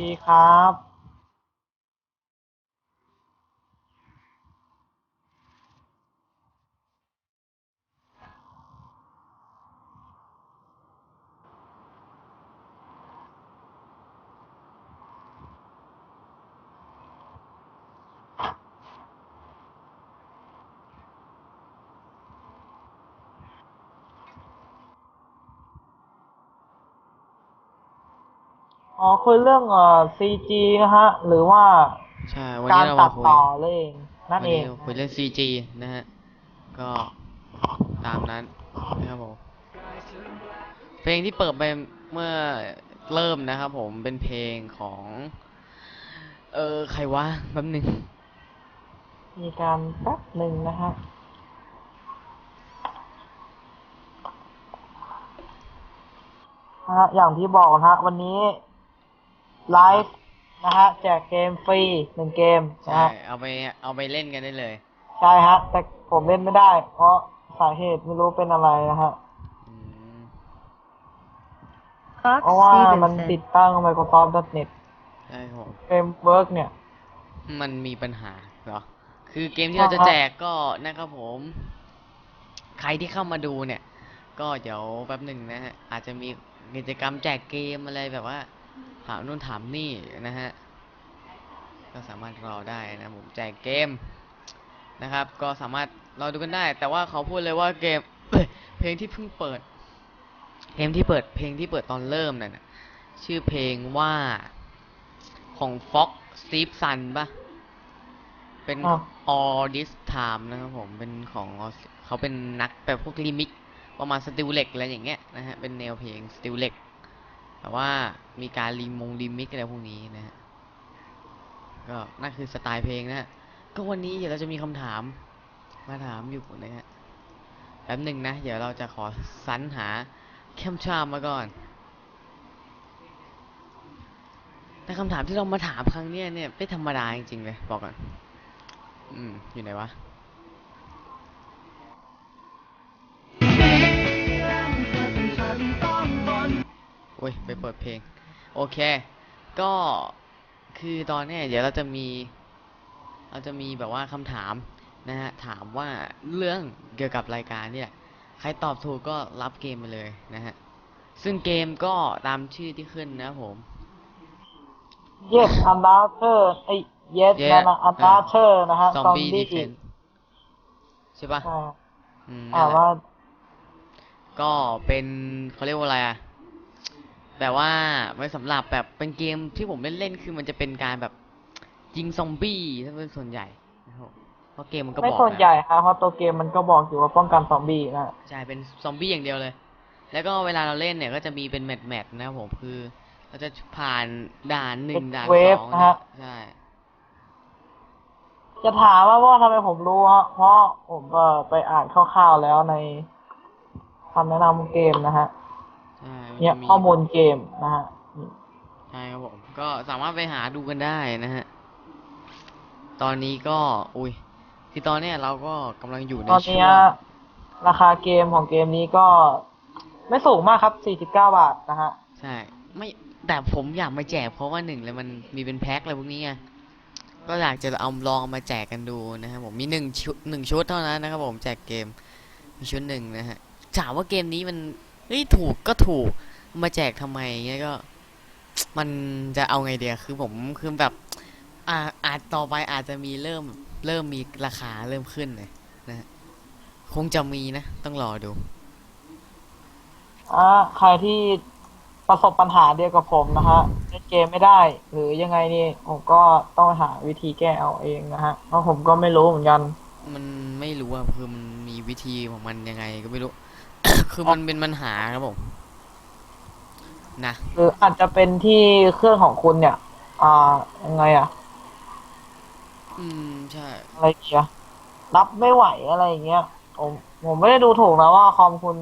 ดีครับ อ๋อคุยเรื่องเอ่อ CG นะฮะ หรือว่าใช่วันการนี้เราตัมาดคุยต่อเลยเองนั่นวันเอนี้ง เราคุยเรื่อง CG นะฮะ ก็ตามนั้นนะครับผม เพลงที่เปิดไปเมื่อเริ่มนะครับผมเป็นเพลงของ เออใครวะแป๊บหนึงมีการแป๊บหนึ่งนะฮะนะฮะอย่างที่บอกนะฮะ วันนี้ ไลฟ์นะฮะแจกเกมฟรีหนึ่งเกมนะใช่ฮะเอาไปเอาไปเล่นกันได้เลยใช่ฮะ แต่ผมเล่นไม่ได้ เพราะสาเหตุไม่รู้เป็นอะไรนะฮะ อืม เพราะว่ามันติดตั้ง Microsoft.net ใช่ครับผม Framework เนี่ย มันมีปัญหาเหรอ คือเกมที่เราจะแจกก็นะครับผม ใครที่เข้ามาดูเนี่ย ก็เดี๋ยวแป๊บหนึ่งนะฮะ อาจจะมีกิจกรรมแจกเกมอะไรแบบว่า ถามนู่นถามนี่นะฮะ ก็สามารถรอได้นะผมแจกเกมนะครับ ก็สามารถรอดูกันได้ แต่ว่าเขาพูดเลยว่าเกมเพลงที่เพิ่งเปิด เพลงที่เปิด เพลงที่เปิดตอนเริ่มนั่นน่ะชื่อเพลงว่าของ Fox Steve Sun ปะเป็นอะ All This Time นะครับผม เป็นของเขาเป็นนักแบบพวกลิมิกประมาณสติลเล็กอะไรอย่างเงี้ยนะฮะ เป็นแนวเพลงสติลเล็ก แต่ว่ามีการรีมงรีมิกอะไรพวกนี้นะฮะก็นั่นคือสไตล์เพลงนะฮะก็วันนี้เดี๋ยวเราจะมีคำถามมาถามอยู่นะฮะแป๊บหนึ่งนะ เดี๋ยวเราจะขอสรรหาแคมชามมาก่อนแต่คำถามที่เรามาถามครั้งเนี้ยเนี่ยไม่ธรรมดาจริงๆเลยบอกก่อน อืม อยู่ไหนวะ อ้ยไปเปิดเพลง โอเค ก็คือตอนเนี้ยเดี๋ยวเราจะมี เราจะมีแบบว่าคำถามนะฮะ ถามว่าเรื่องเกี่ยวกับรายการเนี่ย ใครตอบถูกก็รับเกมไปเลยนะฮะ ซึ่งเกมก็ตามชื่อที่ขึ้นนะครับผม Yes Another ไอ้ Yes Yeah นั่นนะ Another นะฮะ Zombie Zombie Defense ใช่ปะใช่อืมอ่านั่นแหละว่า ก็เป็นเขาเรียกว่าอะไรอะ แบบว่าไว้สำหรับแบบเป็นเกมที่ผมเล่นเล่นๆคือมันจะเป็นการแบบยิงซอมบี้ถ้าเป็นส่วนใหญ่นะครับผมเพราะเกมมันก็บไม่อกส่วนนะใหญ่ครับเพราะตัวเกมมันก็บอกอยู่ว่าป้องกันซอมบี้นะใช่เป็นซอมบี้อย่างเดียวเลย แล้วก็เวลาเราเล่นเนี่ยก็จะมีเป็นแมตช์แมตช์นะครับผมคือเราจะผ่านด่านหนึ่งด่านเวสฟองนะเนี่ยฮะใช่จะถามว่าว่าทำไมผมรู้ฮะเพราะผมก็ไปอ่านคร่าวๆแล้วในคำแนะนำเกมนะฮะ ใช่มันเนี่ยจะข้อมูลเกมนะฮะนี่ใช่ครับผม ก็สามารถไปหาดูกันได้นะฮะ ตอนนี้ก็ อุ้ยคือตอนเนี้ยเราก็กำลังอยู่ในตอนช่เนี้วยงราคาเกมของเกมนี้ก็ไม่สูงมากครับ 49 บาทนะฮะ ใช่ ไม่ แต่ผมอยากมาแจกเพราะว่าหนึ่งเลยมันมีเป็นแพ็คอะไรพวกนี้ไง ก็อยากจะเอาลองมาแจกกันดูนะครับผม มีหนึ่งชุดหนึ่งชุดเท่านั้นนะครับผมแจกเกมมีชุดหนึ่งนะฮะ ถามว่าเกมนี้มัน เฮ้ยถูกก็ถูกมาแจกทำไมเงี้ยก็ มันจะเอาไงเดียคือผมคือแบบอ่าอาจต่อไปอาจจะมีเริ่มเริ่มมีราคาเริ่มขึ้นเลยนะฮะคงจะมีนะ ต้องรอดูอ่าใครที่ประสบปัญหาเดียวกับผมนะฮะเล่นเกมไม่ได้ หรือยังไงนี่ผมก็ต้องหาวิธีแก้เอาเองนะฮะเพราะผมก็ไม่รู้เหมือนกัน มันไม่รู้อะคือมันมีวิธีของมันยังไงก็ไม่รู้ คือมันเป็นปัญหาครับผมนะหรืออาจจะเป็นที่เครื่องของคุณเนี่ย อ่ายังไงอะอืมใช่อะไรเงี้ยรับไม่ไหวอะไรอย่างเงี้ยผมผมไม่ได้ดูถูกนะว่าคอมคุณ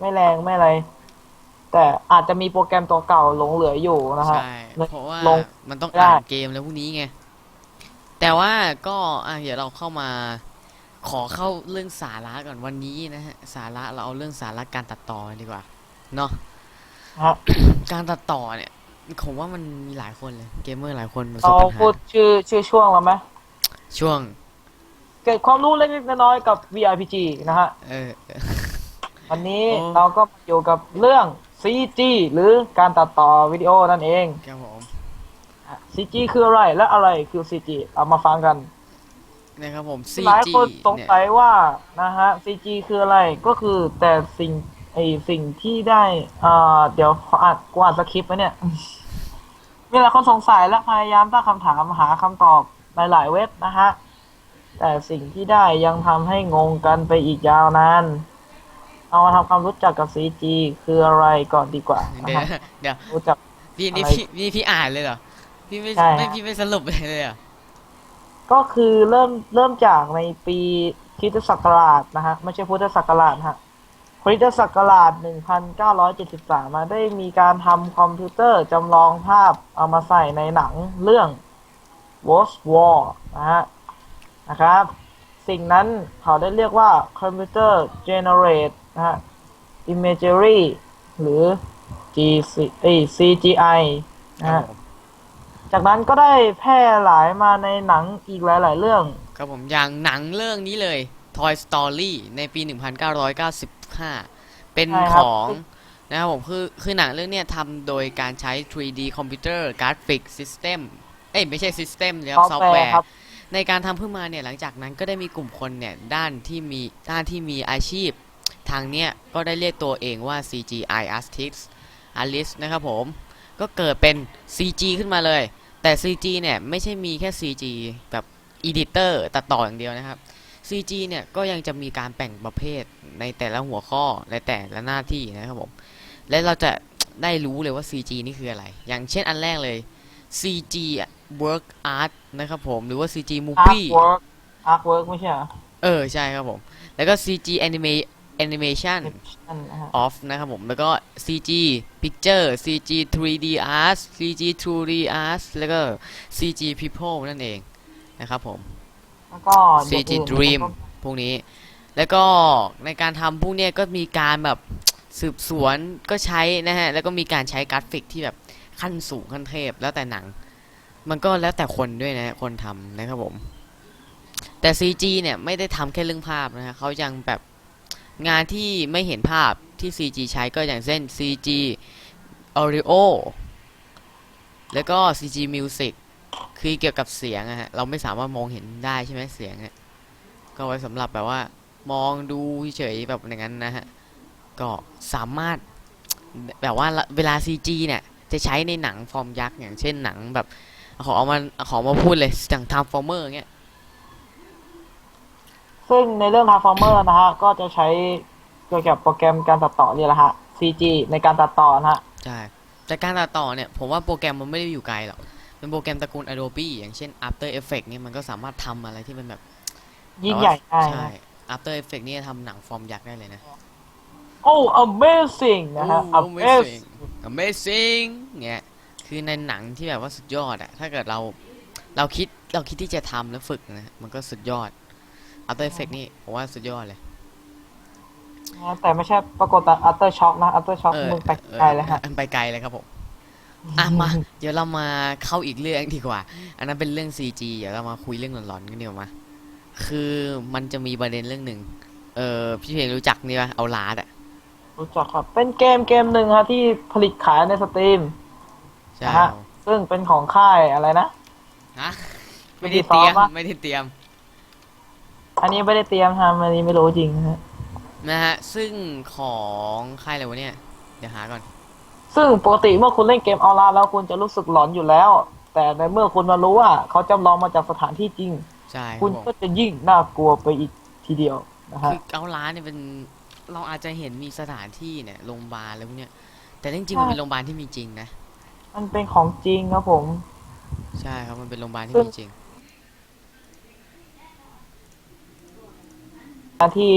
ไม่แรงไม่อะไร แต่อาจจะมีโปรแกรมตัวเก่าหลงเหลืออยู่นะฮะใช่เพราะว่าลง มันต้องได้อ่านเกมแล้วพวกนี้ไงแต่ว่าก็อะเดี๋ยวเราเข้ามา ขอเข้าเรื่องสาระก่อนวันนี้นะฮะสาระเราเอาเรื่องสาระการตัดต่อดีกว่าเนาะฮะการตัดต่อเนี่ยผมว่ามันมีหลายคนเลยเกมเมอร์หลายคนประสบเราปัญหาพูดชื่อชื่อช่วงแล้วไหมช่วง เกิดความรู้เล็กๆน้อยๆกับ VRPG นะฮะเออเออวันนี้โอ้เราก็อยู่กับเรื่อง CG หรือการตัดต่อวิดีโอนั่นเองครับผม CG คืออะไรและอะไรคือ CG เอามาฟังกัน นะครับผมหลาย CG คนสงเนี่ยสัยว่านะฮะ CG คืออะไรก็คือแต่สิ่งไอสิ่งที่ได้อ่าเดี๋ยวขออ่านกูอ่านสคริปต์ไว้เนี่ยมีหลายคนสงสัยและพยายามตั้งคำถามหาคำตอบหลายๆเว็บนะฮะ แต่สิ่งที่ได้ยังทำให้งงกันไปอีกยาวนานเอามาทำความรู้จักกับ CG คืออะไรก่อนดีกว่านะเดี๋ยวฮะเดี๋ยวรู้จัก พี่นี่อะไรพี่นี่พี่อ่านเลยเหรอ พี่ไม่ใช่ไม่ฮะพี่ไม่สรุปเลยเลยเหรอ ก็คือเริ่มเริ่มจากในปีคริสตศักราชนะฮะไม่ใช่พุทธศักราชฮะคริสตศักราช 1973 มาได้มีการทำคอมพิวเตอร์จำลองภาพเอามาใส่ในหนังเรื่อง World War นะฮะนะครับ สิ่งนั้นเขาได้เรียกว่า Computer Generate นะฮะ Imagery หรือ GC เอ้ย CGI นะฮะ จากนั้นก็ได้แพร่หลายมาในหนังอีกหลาย ๆ เรื่อง ครับผมอย่างหนังเรื่องนี้เลย Toy Story ในปี 1995 เป็นใช่คขรับองนะครับผมคือคือหนังเรื่องเนี้ยทำโดยการใช้ 3D Computer Graphic System เอ้ยไม่ใช่ System แล้วซอฟต์แวร์ครับในการทำขึ้นมาเนี่ยหลังจากนั้นก็ได้มีกลุ่มคนเนี่ยด้านที่มีด้านที่มีอาชีพ ทางเนี้ยก็ได้เรียกตัวเองว่า CGI Artist Artist นะครับผม ก็เกิดเป็น CG ขึ้นมาเลย แต่ CG เนี่ย ไม่ใช่มีแค่ CG แบบ Editor ตัดต่ออย่างเดียวนะครับ CG เนี่ย ก็ยังจะมีการแบ่งประเภทในแต่ละหัวข้อในแต่ละหน้าที่นะครับผม และเราจะได้รู้เลยว่า CG นี่คืออะไร อย่างเช่นอันแรกเลย CG อะ Work Art นะครับผม หรือว่า CG Movie Artwork Artwork ไม่ใช่เหรอ เออ ใช่ครับผม แล้วก็ CG Anima Animation นั่นนะฮะ off นะครับผม แล้วก็ CG Picture CG 3D Art CG 2D Art แล้วก็ CG People นั่นเองนะครับผม แล้วก็อย่าง CG อื่น Dream พวกนี้ แล้วก็ในการทำพวกเนี้ยก็มีการแบบสืบสวนก็ใช้นะฮะ แล้วก็มีการใช้กราฟิกที่แบบขั้นสูงขั้นเทพแล้วแต่หนัง มันก็แล้วแต่คนด้วยนะฮะคนทำนะครับผม แต่ CG เนี่ยไม่ได้ทำแค่เรื่องภาพนะฮะเขายังแบบ งานที่ไม่เห็นภาพที่ CG ใช้ก็อย่างเช่น CG Audio แล้วก็ CG Music คือเกี่ยวกับเสียงอะฮะ เราไม่สามารถมองเห็นได้ใช่ไหมเสียงอะก็ไว้สำหรับแบบว่า มองดูเฉยๆแบบอย่างนั้นนะฮะ ก็สามารถแบบว่าเวลา CG เนี่ยจะใช้ในหนังฟอร์มยักษ์อย่างเช่นหนังแบบขอเอามาขอมาพูดเลยอย่าง Transformer เงี้ย ซึ่งในเรื่อง Transformer นะฮะ ก็จะใช้เกี่ยวกับโปรแกรมการตัดต่อนี่แหละฮะ CG ในการตัดต่อนะฮะ ใช่แต่การตัดต่อเนี่ย ผมว่าโปรแกรมมันไม่ได้อยู่ไกลหรอกเป็นโปรแกรมตระกูล Adobe อย่างเช่น After Effects เนี่ยมันก็สามารถทำอะไรที่มันแบบยิ่งใหญ่ได้ใช่นะ After Effects เนี่ยทำหนังฟอร์มยักษ์ได้เลยนะ โอ้ amazing นะฮะ โอ้ amazing Amazing เนี่ยคือในหนังที่แบบว่าสุดยอดอะถ้าเกิดเราเราคิดเราคิดที่จะทำแล้วฝึกนะ มันก็สุดยอด After Effects นี่ผมว่าสุดยอดเลยนะแต่ไม่ใช่ปรากฏแต่ after shock นะ after shock มึงไปไกลเลยฮะออไปไกลเลยครับผมอะมา เดี๋ยวเรามาเข้าอีกเรื่องดีกว่า อันนั้นเป็นเรื่อง CG เดี๋ยวเรามาคุยเรื่องหลอนๆกันดีกว่ามาคือมันจะมีประเด็นเรื่องหนึ่งเออพี่เพลงรู้จักนี่ปะเอาลาดอะรู้จักครับ เป็นเกมเกมหนึ่งฮะที่ผลิตขายในสตรีมใช่นะฮะซึ่งเป็นของค่ายอะไรนะ ฮะไม่ได้เตรียมซ้อมปะไม่ได้เตรียม อันนี้ไม่ได้เตรียมทำอันนี้ไม่รู้จริงนะฮะนะฮะ ซึ่งของค่ายอะไรวะเนี่ย เดี๋ยวหาก่อน ซึ่งปกติเมื่อคุณเล่นเกมออนไลน์แล้วคุณจะรู้สึกหลอนอยู่แล้ว แต่ในเมื่อคุณมารู้ว่าเขาจำลองมาจากสถานที่จริง ใช่คคุรัณบผมก็จะยิ่งน่ากลัวไปอีกทีเดียวนะฮะคือเอาลาดเนี่ยเป็นเราอาจจะเห็นมีสถานที่เนี่ยโรงพยาบาลอะไรพวกเนี้ยแต่จริงๆมันเป็นโรงพยาบาลที่มีจริงนะ มันเป็นของจริงครับผม ใช่ครับมันเป็นโรงพยาบาลที่ซึ่งมีจริง ที่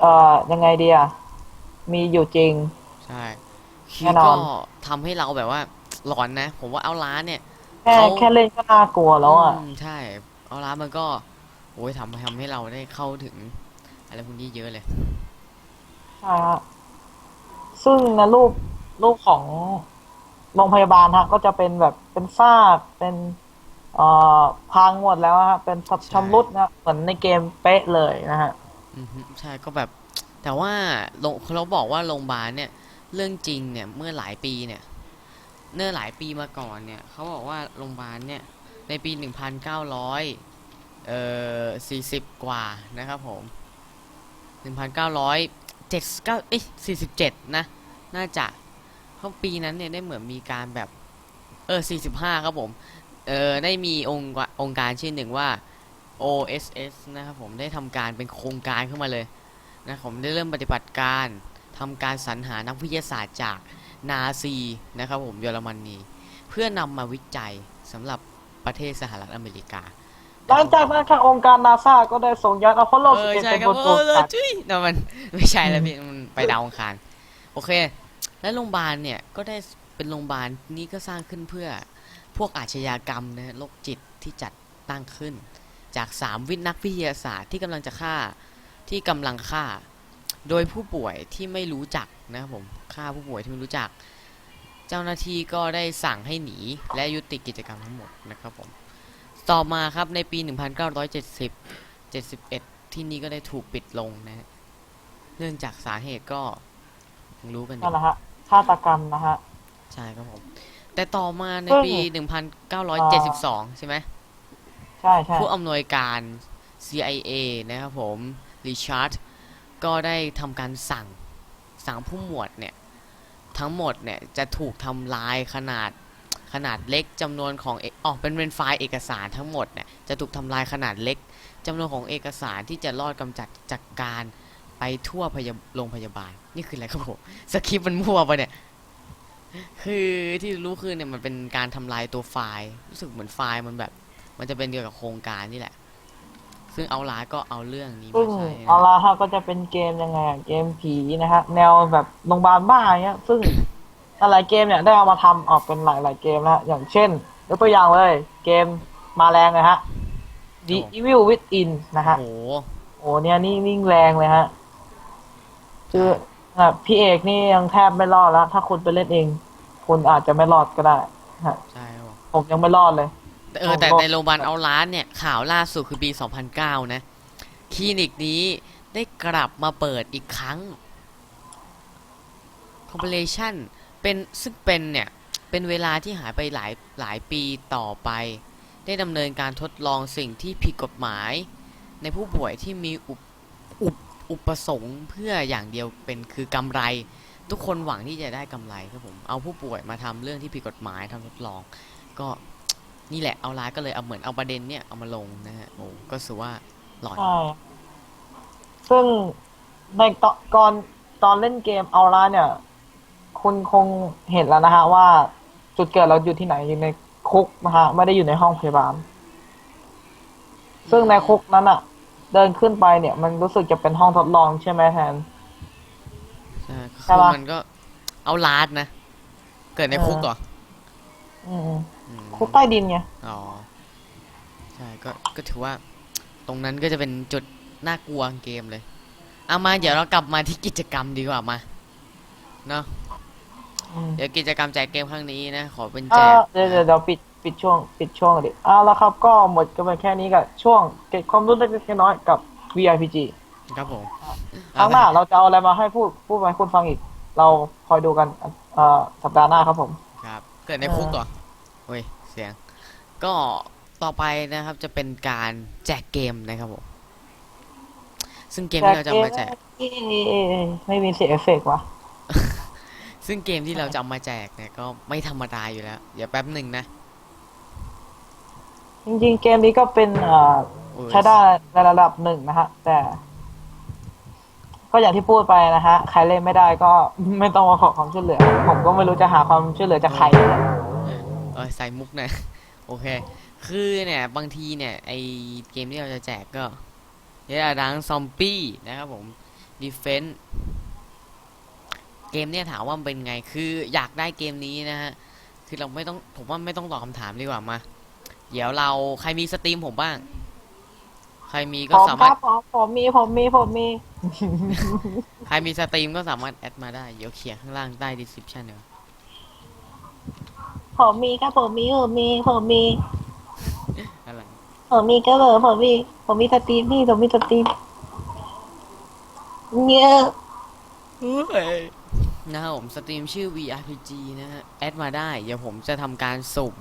เอ่อยังไงดีอะมีอยู่จริง ใช่คืแน่อนก็อน ทำให้เราแบบว่าหลอนนะ ผมว่าเอาล้านเนี่ย แค่เขา แค่เล่นก็น่ากลัวแล้วอะมใช่ เอาล้านมันก็โอ้ยทำทำให้เราได้เข้าถึง อะไรพวกนี้เยอะเลย ใช่ฮะซึ่งในรูปรูปของโรงพยาบาลฮะ ก็จะเป็นแบบเป็นซากเป็นเอ่อพังหมดแล้วฮะเป็นชำชำรุดนะเหมือนในเกมเป๊ะเลยนะฮะ อือฮึใช่ก็แบบ แต่ว่าโรงเขาบอกว่าโรงพยาบาลเนี่ย เรื่องจริงเนี่ยเมื่อหลายปีเนี่ยเมื่อหลายปีมาก่อนเนี่ยเขาบอกว่าโรงพยาบาลเนี่ย ในปี 1,900เอ่อ40 กว่านะครับผม 1,900 79เอ้ย47 นะ น่าจะเพราะปีนั้นเนี่ยได้เหมือนมีการแบบ เออ45 ครับผม เออได้มีองค์กรองค์การชื่อหนึ่งว่า OSS นะครับผมได้ทำการเป็นโครงการขึ้นมาเลยนะผมได้เริ่มปฏิบัติการทำการสรรหานักวิทยาศาสตร์จากนาซีนะครับผมเยอรมนีเพื่อนำมาวิจัยสำหรับประเทศสหรัฐอเมริกาหลังจากนั้นทางองค์การนาซาก็ได้ส่งยานอพอลโลเออ11ใช่เป็นครับบนเอตัวอเออกันจุ้ยนั่นมันไม่ใช่แล้วพี่มันไปดาวอังคาร โอเค และโรงพยาบาลเนี่ยก็ได้เป็นโรงพยาบาลนี้ก็สร้างขึ้นเพื่อพ วกอาชญากรรมนะโรคจิตที่จัดตั้งขึ้น จากสามวิทย์นักวิทยาศาสตร์ที่กำลังจะฆ่าที่กำลังฆ่า โดยผู้ป่วยที่ไม่รู้จักนะครับผมฆ่าผู้ป่วยที่ไม่รู้จัก เจ้าหน้าที่ก็ได้สั่งให้หนีและยุติกิจกรรมทั้งหมดนะครับผมต่อมาครับในปี 1970 71 ที่นี่ก็ได้ถูกปิดลงนะฮะเนื่องจากสาเหตุก็ยังรู้กันอนั่นยู่แหละฮะฆาตกรรมนะฮะ ใช่ครับผม แต่ต่อมาในซึ่งปี 1972 ใช่ไหมใช่ใช่ผู้อำนวยการ CIA นะครับผมริชาร์ดก็ได้ทำการสั่งสั่งผู้หมวดเนี่ย ทั้งหมดเนี่ย จะถูกทำลายขนาดขนาดเล็กจำนวนของเออ๋อเป็นเป็นไฟล์เอกสารทั้งหมดเนี่ย จะถูกทำลายขนาดเล็กจำนวนของเอกสารที่จะรอดกำจัดจากการไปทั่วพยาโรงพยาบาล นี่คืออะไรครับผม สคริปต์มันมั่วปะเนี่ย คือที่รู้คือเนี่ยมันเป็นการทำลายตัวไฟล์ รู้สึกเหมือนไฟล์มันแบบ มันจะเป็นเกี่ยวกับโครงการนี่แหละ ซึ่งเอาลาก็เอาเรื่องนี้ซึ่มางใช้นะเอาละฮะก็จะเป็นเกมยังไงอะเกมผีนะฮะแนวแบบโรงพยาบาลบ้าอย่างเงี้ย ซึ่งหลายๆเกมเนี่ยได้เอามาทำออกเป็นหลายๆเกมนะฮะอย่างเช่นยกตัวอย่างเลย เกมมาแรงเลยฮะ The Evil Within นะฮะโอ้โหโอ้เนี่ยนี่นิ่งแรงเลยฮะ คือ อะพี่เอกนี่ยังแทบไม่รอดแล้ว ถ้าคุณไปเล่นเอง คุณอาจจะไม่รอดก็ได้ฮะใช่ครับผมผมยังไม่รอดเลย แต่เออแต่ในโรงพยาบาลเอาลาเนี่ยข่าวล่าสุดคือปี 2009 นะ คลินิกนี้ได้กลับมาเปิดอีกครั้ง compilation เป็นซึ่งเป็นเนี่ย เป็นเวลาที่หายไปหลายหลายปีต่อไป ได้ดำเนินการทดลองสิ่งที่ผิดกฎหมาย ในผู้ป่วยที่มีอุปอุป อุปสงค์เพื่ออย่างเดียวเป็นคือกำไร ทุกคนหวังที่จะได้กำไรครับผมเอาผู้ป่วยมาทำเรื่องที่ผิดกฎหมายทำทดลอง ก็นี่แหละเอาไลน์ก็เลยเอาเหมือนเอาประเด็นเนี่ยเอามาลงนะฮะโอ้ก็ถือว่าหลอนใช่ซึ่งในตอนก่อนตอนเล่นเกมเอาละเนี่ย คุณคงเห็นแล้วนะฮะว่าจุดเกิดเราอยู่ที่ไหนอยู่ในคุกนะฮะไม่ได้อยู่ในห้องพยาบาลซึ่งในคุกนั้นอะ เดินขึ้นไปเนี่ย มันรู้สึกจะเป็นห้องทดลองใช่ไหมแทน ใช่ใช่คือปะ มันก็เอาลาดนะ เกิดในคุกเหรออืมอืมๆคุกใต้ดินไงอ๋อ ใช่ก็ก็ถือว่า ตรงนั้นก็จะเป็นจุดน่ากลัวของเกมเลยเอามาเดี๋ยวเรากลับมาที่กิจกรรมดีกว่ามาเนาะอืมเดี๋ยวกิจกรรมแจกเกมครั้งนี้นะ ขอเป็นแจอ่ากเดี๋ยวเดี๋ยวเดี๋ยวปิด ปิดช่วงปิดช่วงก่อนดิอ่าแล้วครับก็หมดกันไปแค่นี้กับช่วงเก็บความรู้เล็กๆน้อยๆกับ VIPG ครับผมครั้งหน้าเราจะเอาอะไรมาให้พูดพูดไปคุณฟังอีก เราคอยดูกันเอ่อสัปดาห์หน้าครับผม ครับ เกิดในคุกเหรอโอ้ยเสียง ก็ต่อไปนะครับจะเป็นการแจกเกมนะครับผม ซึ่งเกมที่เราจะเอามาแจกเอ๊ะไม่มีเสียงเอฟเฟกต์วะซึ่งเกมที่เราจะเอามาแจกเนี่ยก็ไม่ธรรมดาอยู่แล้วเดี๋ยวแป๊บหนึ่งนะ จริงๆ เกมนี้ก็เป็นเอ่อโอ้ยใช้ได้ในระดับหนึ่งนะฮะ แต่ ก็อย่างที่พูดไปนะฮะ ใครเล่นไม่ได้ก็ไม่ต้องมาขอความช่วยเหลือ ผมก็ไม่รู้จะหาความช่วยเหลือจากใครนะเออใส่มุกหนะโอเค คือเนี่ยบางทีเนี่ยไอเกมที่เราจะแจกก็เรียกว่าดังซอมบี้นะครับผมดีเฟน s ์เกมเนี่ยถามว่ามันเป็นไง คืออยากได้เกมนี้นะฮะ คือเราไม่ต้อง ผมว่าไม่ต้องตอบคำถามดีกว่ามา เดี๋ยวเราใครมีสตรีมผมบ้าง ใครมีผก็มสาคมารรัถ บผมผมมีผมมีผมมี ใครมีสตรีมก็สามารถแอดมาได้ เดี๋ยวเขียนข้างล่างใต้ description เดี๋ยวผมมีครับผมมีผมมีผมมีอะไรผมมีก็เบอร์ผมมีผมมีสตรีมพี่ผมมีสตรีมเนี่ยนะครับผมสตรีมชื่อ VRPG นะฮะ แอดมาได้ เดี๋ยวผมจะทำการสุ่ม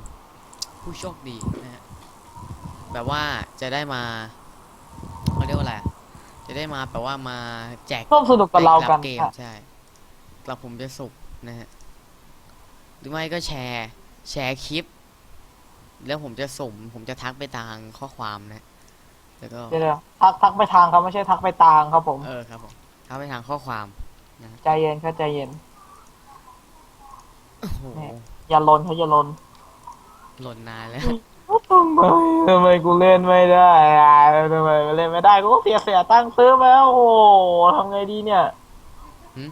ผู้โชคดีนะฮะแบบว่าจะได้มาเขาเรียกว่าอะไรอะจะได้มาแบบว่ามาแจกร่วมสนุกกับเรากันเกมค่ะใช่เราผมจะสุ่มนะฮะหรือไม่ก็แชร์ แชร์คลิป แล้วผมจะสุ่มผมจะทักไปทางข้อความนะ แล้วก็ เดี๋ยวๆทักทักไปทางครับไม่ใช่ทักไปตางครับผม เออครับผมทักไปทางข้อความใจเย็นครับใจเย็น โอ้โห อย่าลนเขาอย่าลน หล่นนานแล้วทำไมทำไมกูเล่นไม่ได้อะทำไมเล่นไม่ได้กูก็เสียเสียตังค์ซื้อมาแล้วโอ้โหทำไงดีเนี่ยหืม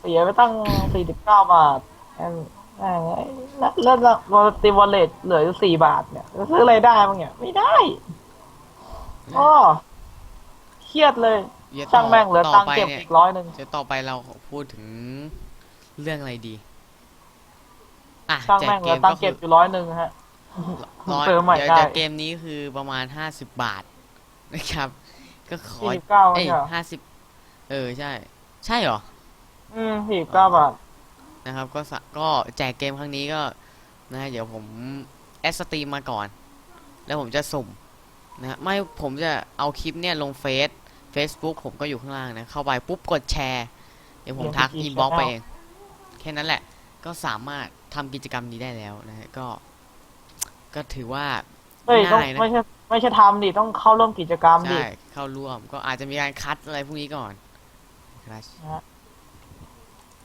เสียไปตั้งสี่สิบเก้าบาทแม่งแม่งไอ้แล้วแล้วแล้ววอลติวอลเล็ตเหลืออยู่สี่บาทเนี่ยจะซื้ออะไรได้บ้างเนี่ยไม่ได้อ้อเครียดเลยเดี๋ยวช่างแม่งเหลือต่ตังค์ไปเก็บเนี่ยอีกร้อยหนึ่ง เดี๋ยวต่อไปเราพูดถึงเรื่องอะไรดี อะช่างแจกแม่งเหเกลือมตังก็ค์คืเก็อบอยู่ร้อยหนึ่งฮะร้อยเติมใหม่เดี๋ยวได้จะเกมนี้คือประมาณห้าสิบบาทนะครับ ก็ขอสี่สิบเก้าเอ้ยเนี่ยเหรอห้าสิบเออใช่ ใช่เหรอ อืมสี่สิบเก้าบาทนะครับ ก็สะก็แจกเกมครั้งนี้ก็นะฮะเดี๋ยวผมแอดสตรีมมาก่อน แล้วผมจะสุ่มนะฮะไม่ผมจะเอาคลิปเนี่ยลงเฟซ Facebook ผมก็อยู่ข้างล่างนะ เข้าไปปุ๊บกดแชร์ เดี๋ยวผมทักเดี๋ยวอินบ็อก channel ไปเอง แค่นั้นแหละ ก็สามารถ ทำกิจกรรมนี้ได้แล้วนะฮะก็ ก็ถือว่าเฮ้ยต้องง่ายนะไม่ใช่ไม่ใช่ทำดิต้องเข้าร่วมกิจกรรมดิ ใช่เข้าร่วม ก็อาจจะมีการคัดอะไรพวกนี้ก่อนครับ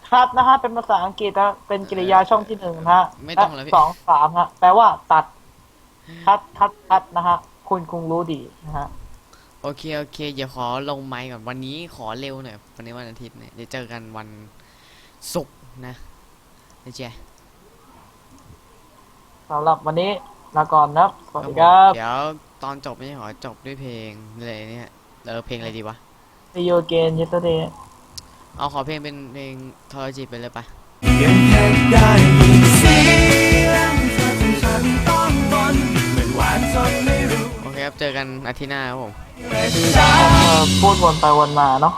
ครับนะฮะเป็นภาษาอังกฤษนะเป็นกริยาช่องที่หนึ่งนะฮะไม่ต้องแล้วพี่และสองสามฮะแปลว่าตัดคัดคัดคัดนะฮะคุณคงรู้ดีนะฮะโอเคโอเคเดี๋ยวขอลงไมค์ก่อนวันนี้ขอเร็วหน่อยวันนี้วันอาทิตย์เนี่ยเดี๋ยวเจอกันวันศุกร์นะนะเจ๊ สำหรับวันนี้ลาก่อนนะครับสวัสครับดีผมครับ เดี๋ยวตอนจบไม่ใช่ขอจบด้วยเพลงเลยเนี่ยเออเพลงอะไรดีวะ See you again yesterday เอาขอเพลงเป็นเพลงทรจิตไปเลยปะยังแค่ได้ยินเสียงเธอจนฉันต้องทนไม่หวานจนไม่รู้โอเคครับเจอกันอาทิตย์หน้าครับผมเมื่อเช้าเออพูดวนไปวนมาเนาะ